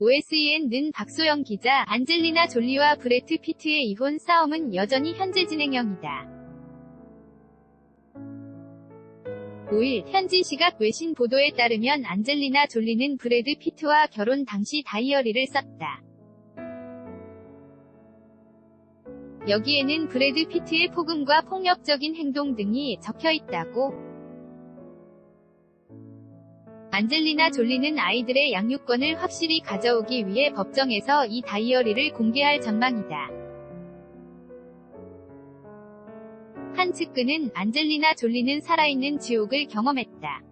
OSEN는 박소영 기자, 안젤리나 졸리와 브래트 피트의 이혼 싸움은 여전히 현재 진행형이다. 5일 현지 시각 외신 보도에 따르면 안젤리나 졸리는 브래드 피트와 결혼 당시 다이어리를 썼다. 여기에는 브래드 피트의 폭음과 폭력적인 행동 등이 적혀 있다고. 안젤리나 졸리는 아이들의 양육권을 확실히 가져오기 위해 법정에서 이 다이어리를 공개할 전망이다. 한 측근은 안젤리나 졸리는 살아있는 지옥을 경험했다.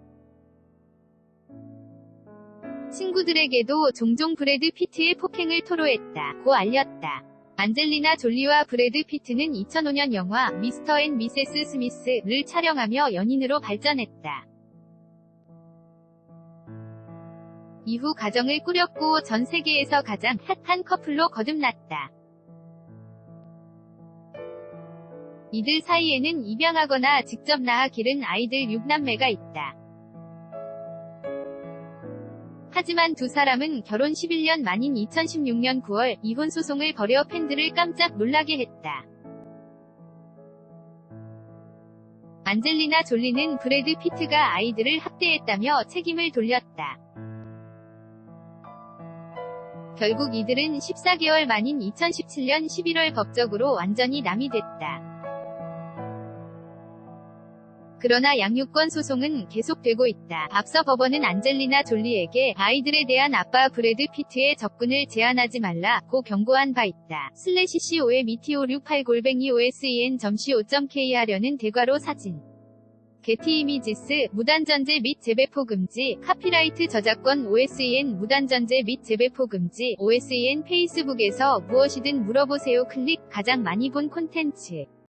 친구들에게도 종종 브래드 피트의 폭행을 토로했다. 고 알렸다. 안젤리나 졸리와 브래드 피트는 2005년 영화 미스터 앤 미세스 스미스를 촬영하며 연인으로 발전했다. 이후 가정을 꾸렸고 전 세계에서 가장 핫한 커플로 거듭났다. 이들 사이에는 입양하거나 직접 낳아 기른 아이들 6남매가 있다. 하지만 두 사람은 결혼 11년 만인 2016년 9월 이혼 소송을 벌여 팬들을 깜짝 놀라게 했다. 안젤리나 졸리는 브래드 피트가 아이들을 학대했다며 책임을 돌렸다. 결국 이들은 14개월 만인 2017년 11월 법적으로 완전히 남이 됐다. 그러나 양육권 소송은 계속되고 있다. 앞서 법원은 안젤리나 졸리에게 아이들에 대한 아빠 브래드 피트의 접근을 제한하지 말라고 경고한 바 있다. 슬래시 CO의 미티오 68 골뱅이 OSEN 점시 5.K 하려는 대괄호 사진. 게티 이미지스 무단전제 및 재배포 금지 카피라이트 저작권 OSEN 무단전제 및 재배포 금지 OSEN 페이스북에서 무엇이든 물어보세요 클릭 가장 많이 본 콘텐츠